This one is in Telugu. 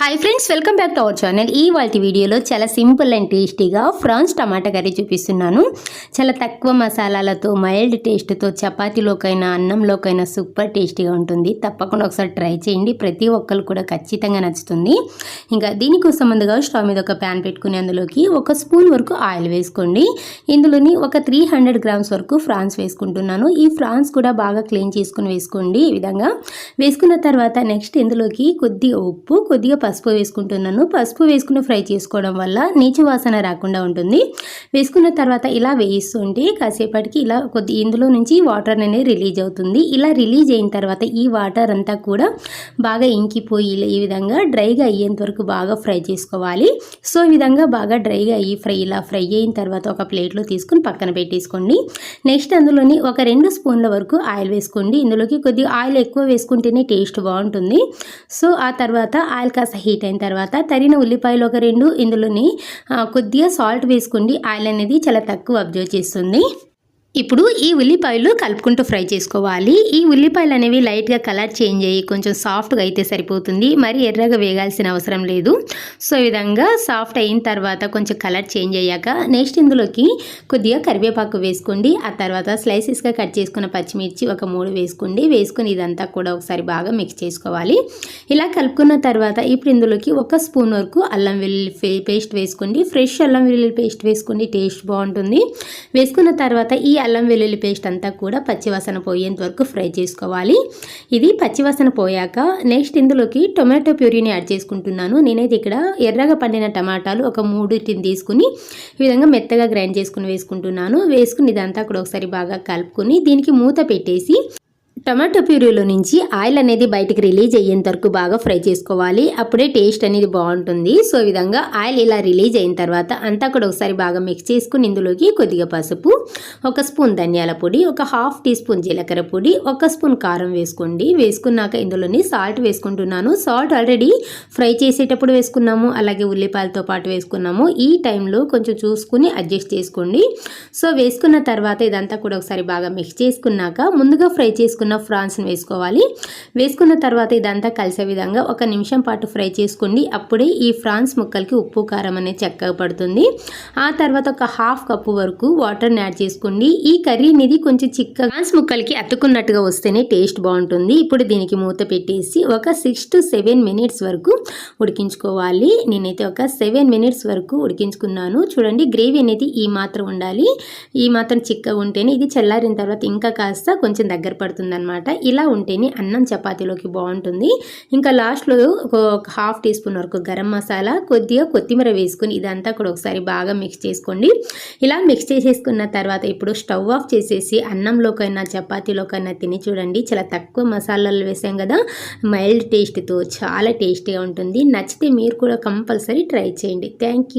Hi friends welcome back to our channel ఈ వాటి వీడియోలో చాలా సింపుల్ అండ్ టేస్టీగా ఫ్రాన్స్ టమాటా కర్రీ చూపిస్తున్నాను. చాలా తక్కువ మసాలాలతో మైల్డ్ టేస్ట్తో చపాతీలోకైనా అన్నంలోకైనా సూపర్ టేస్టీగా ఉంటుంది. తప్పకుండా ఒకసారి ట్రై చేయండి. ప్రతి ఒక్కరు కూడా ఖచ్చితంగా నచ్చుతుంది. ఇంకా దీనికోసం ముందుగా స్టవ్ మీద ఒక ప్యాన్ పెట్టుకుని అందులోకి ఒక స్పూన్ వరకు ఆయిల్ వేసుకోండి. ఇందులోని ఒక త్రీ హండ్రెడ్ గ్రామ్స్ వరకు ఫ్రాన్స్ వేసుకుంటున్నాను. ఈ ఫ్రాన్స్ కూడా బాగా క్లీన్ చేసుకుని వేసుకోండి. ఈ విధంగా వేసుకున్న తర్వాత నెక్స్ట్ ఇందులోకి కొద్దిగా ఉప్పు కొద్దిగా పసుపు వేసుకుంటున్నాను. పసుపు వేసుకుని ఫ్రై చేసుకోవడం వల్ల నీచు వాసన రాకుండా ఉంటుంది. వేసుకున్న తర్వాత ఇలా వేయిస్తుంటే కాసేపటికి ఇలా కొద్ది ఇందులో నుంచి వాటర్ అనేది రిలీజ్ అవుతుంది. ఇలా రిలీజ్ అయిన తర్వాత ఈ వాటర్ అంతా కూడా బాగా ఇంకిపోయి ఈ విధంగా డ్రైగా అయ్యేంత వరకు బాగా ఫ్రై చేసుకోవాలి. సో ఈ విధంగా బాగా డ్రైగా అయ్యి ఫ్రై ఇలా ఫ్రై అయిన తర్వాత ఒక ప్లేట్లో తీసుకుని పక్కన పెట్టేసుకోండి. నెక్స్ట్ అందులోని ఒక రెండు స్పూన్ల వరకు ఆయిల్ వేసుకోండి. ఇందులోకి కొద్దిగా ఆయిల్ ఎక్కువ వేసుకుంటేనే టేస్ట్ బాగుంటుంది. సో ఆ తర్వాత ఆయిల్ కాస్త హీట్ అయిన తర్వాత తరిగిన ఉల్లిపాయలు ఒక రెండు ఇందులోని కొద్దిగా సాల్ట్ వేసుకోండి ఆయిల్ అనేది చాలా తక్కువ అబ్జర్వ్ చేస్తుంది. ఇప్పుడు ఈ ఉల్లిపాయలు కలుపుకుంటూ ఫ్రై చేసుకోవాలి. ఈ ఉల్లిపాయలు అనేవి లైట్గా కలర్ చేంజ్ అయ్యి కొంచెం సాఫ్ట్గా అయితే సరిపోతుంది. మరి ఎర్రగా వేగాల్సిన అవసరం లేదు. సో ఈ విధంగా సాఫ్ట్ అయిన తర్వాత కొంచెం కలర్ చేంజ్ అయ్యాక నెక్స్ట్ ఇందులోకి కొద్దిగా కరివేపాకు వేసుకోండి. ఆ తర్వాత స్లైసెస్గా కట్ చేసుకున్న పచ్చిమిర్చి ఒక మూడు వేసుకోండి. వేసుకుని ఇదంతా కూడా ఒకసారి బాగా మిక్స్ చేసుకోవాలి. ఇలా కలుపుకున్న తర్వాత ఇప్పుడు ఇందులోకి ఒక స్పూన్ వరకు అల్లం వెల్లుల్లి పేస్ట్ వేసుకోండి. ఫ్రెష్ అల్లం వెల్లుల్లి పేస్ట్ వేసుకోండి. టేస్ట్ బాగుంటుంది. వేసుకున్న తర్వాత ఈ అల్లం వెల్లుల్లి పేస్ట్ అంతా కూడా పచ్చివాసన పోయేంత వరకు ఫ్రై చేసుకోవాలి. ఇది పచ్చివాసన పోయాక నెక్స్ట్ ఇందులోకి టొమాటో ప్యూరీని యాడ్ చేసుకుంటున్నాను. నేనైతే ఇక్కడ ఎర్రగా పండిన టమాటాలు ఒక మూడుటిని తీసుకుని ఈ విధంగా మెత్తగా గ్రైండ్ చేసుకుని వేసుకుంటున్నాను. వేసుకుని ఇదంతా కూడా ఒకసారి బాగా కలుపుకొని దీనికి మూత పెట్టేసి టమాటో ప్యూరీలో నుంచి ఆయిల్ అనేది బయటికి రిలీజ్ అయ్యేంత వరకు బాగా ఫ్రై చేసుకోవాలి. అప్పుడే టేస్ట్ అనేది బాగుంటుంది. సో విధంగా ఆయిల్ ఇలా రిలీజ్ అయిన తర్వాత అంతా కూడా ఒకసారి బాగా మిక్స్ చేసుకుని ఇందులోకి కొద్దిగా పసుపు ఒక స్పూన్ ధనియాల పొడి ఒక హాఫ్ టీ స్పూన్ జీలకర్ర పొడి ఒక స్పూన్ కారం వేసుకోండి. వేసుకున్నాక ఇందులోని సాల్ట్ వేసుకుంటున్నాను. సాల్ట్ ఆల్రెడీ ఫ్రై చేసేటప్పుడు వేసుకున్నాము. అలాగే ఉల్లిపాయలతో పాటు వేసుకున్నాము. ఈ టైంలో కొంచెం చూసుకుని అడ్జస్ట్ చేసుకోండి. సో వేసుకున్న తర్వాత ఇదంతా కూడా ఒకసారి బాగా మిక్స్ చేసుకున్నాక ముందుగా ఫ్రై చేసుకున్న ఉన్న ఫ్రాన్స్ని వేసుకోవాలి. వేసుకున్న తర్వాత ఇదంతా కలిసే విధంగా ఒక నిమిషం పాటు ఫ్రై చేసుకోండి అప్పుడే ఈ ఫ్రాన్స్ ముక్కలకి ఉప్పు కారం అనేది చక్కగా పడుతుంది. ఆ తర్వాత ఒక హాఫ్ కప్పు వరకు వాటర్ని యాడ్ చేసుకోండి ఈ కర్రీ అనేది కొంచెం చిక్క ఫ్రాన్స్ ముక్కలకి అతుకున్నట్టుగా వస్తేనే టేస్ట్ బాగుంటుంది. ఇప్పుడు దీనికి మూత పెట్టేసి ఒక సిక్స్ టు సెవెన్ మినిట్స్ వరకు ఉడికించుకోవాలి. నేనైతే ఒక సెవెన్ మినిట్స్ వరకు ఉడికించుకున్నాను. చూడండి గ్రేవీ అనేది ఈ మాత్రం ఉండాలి. ఈ మాత్రం చిక్కగా ఉంటేనే ఇది చల్లారిన తర్వాత ఇంకా కాస్త కొంచెం దగ్గర పడుతుంది అనమాట ఇలా ఉంటేనే అన్నం చపాతీలోకి బాగుంటుంది. ఇంకా లాస్ట్లో ఒక హాఫ్ టీ స్పూన్ వరకు గరం మసాలా కొద్దిగా కొత్తిమీర వేసుకుని ఇదంతా కూడా ఒకసారి బాగా మిక్స్ చేసుకోండి. ఇలా మిక్స్ చేసేసుకున్న తర్వాత ఇప్పుడు స్టవ్ ఆఫ్ చేసేసి అన్నంలోకైనా చపాతీలోకైనా తిని చూడండి. చాలా తక్కువ మసాలాలు వేసాం కదా మైల్డ్ టేస్ట్తో చాలా టేస్టీగా ఉంటుంది. నచ్చితే మీరు కూడా కంపల్సరీ ట్రై చేయండి. థ్యాంక్